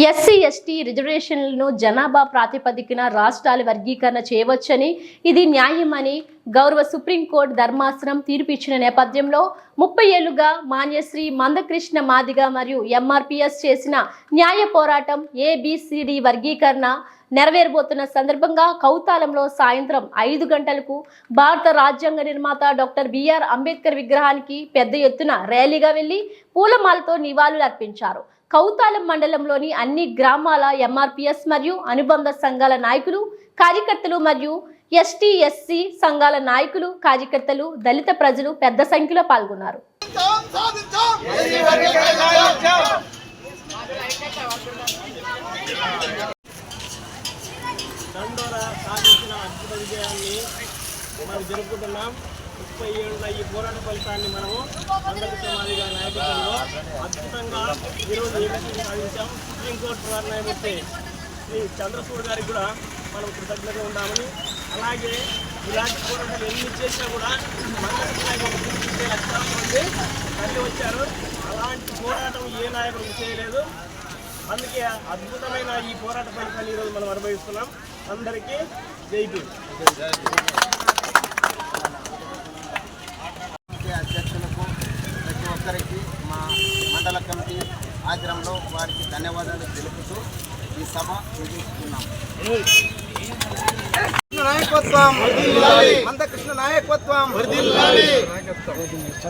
SC ST రిజర్వేషన్లను జనాభా ప్రాతిపదికన రాష్ట్రాలు వర్గీకరణ చేయవచ్చని ఇది న్యాయమని గౌరవ సుప్రీంకోర్టు ధర్మాసనం తీర్పు ఇచ్చిన నేపథ్యంలో ముప్పై ఏళ్ళుగా మాన్యశ్రీ మందకృష్ణ మాదిగ మరియు ఎంఆర్పిఎస్ చేసిన న్యాయ పోరాటం ఏబిసిడి వర్గీకరణ నెరవేరబోతున్న సందర్భంగా కౌతాలంలో సాయంత్రం ఐదు గంటలకు భారత రాజ్యాంగ నిర్మాత డాక్టర్ బిఆర్ అంబేద్కర్ విగ్రహానికి పెద్ద ఎత్తున ర్యాలీగా వెళ్ళి పూలమాలతో నివాళులు అర్పించారు. కౌతాలం మండలంలోని అన్ని గ్రామాల ఎంఆర్పిఎస్ మరియు అనుబంధ సంఘాల నాయకులు కార్యకర్తలు మరియు ఎస్టీ ఎస్సీ సంఘాల నాయకులు కార్యకర్తలు దళిత ప్రజలు పెద్ద సంఖ్యలో పాల్గొన్నారు. మనం జరుపుకుంటున్నాం ముప్పై ఏళ్ళ ఈ పోరాట ఫలితాన్ని మనము అందరి సమాధి గారి నాయకత్వంలో అద్భుతంగా ఈరోజు ఏబీసీ సాధించాం సుప్రీంకోర్టు వారి న్యాయమూర్తి శ్రీ చంద్రచూడ్ గారికి కూడా మనం కృతజ్ఞతగా ఉండామని అలాగే ఇలాంటి పోరాటాలు ఎన్ని చేసినా కూడా మనకి నాయకులు గుర్తించే తల్లి వచ్చారు. అలాంటి పోరాటం ఏ నాయకుడు చేయలేదు. అందుకే అద్భుతమైన ఈ పోరాట ఫలితాన్ని ఈరోజు మనం అనుభవిస్తున్నాం. అందరికీ జై భీమ్. అధ్యక్షులకు ప్రతి ఒక్కరికి మా మండల కమిటీ ఆధ్వర్యంలో వారికి ధన్యవాదాలు తెలుపుతూ ఈ సభ ముగించుకున్నాం నాయకత్వం. మందకృష్ణ నాయకత్వం.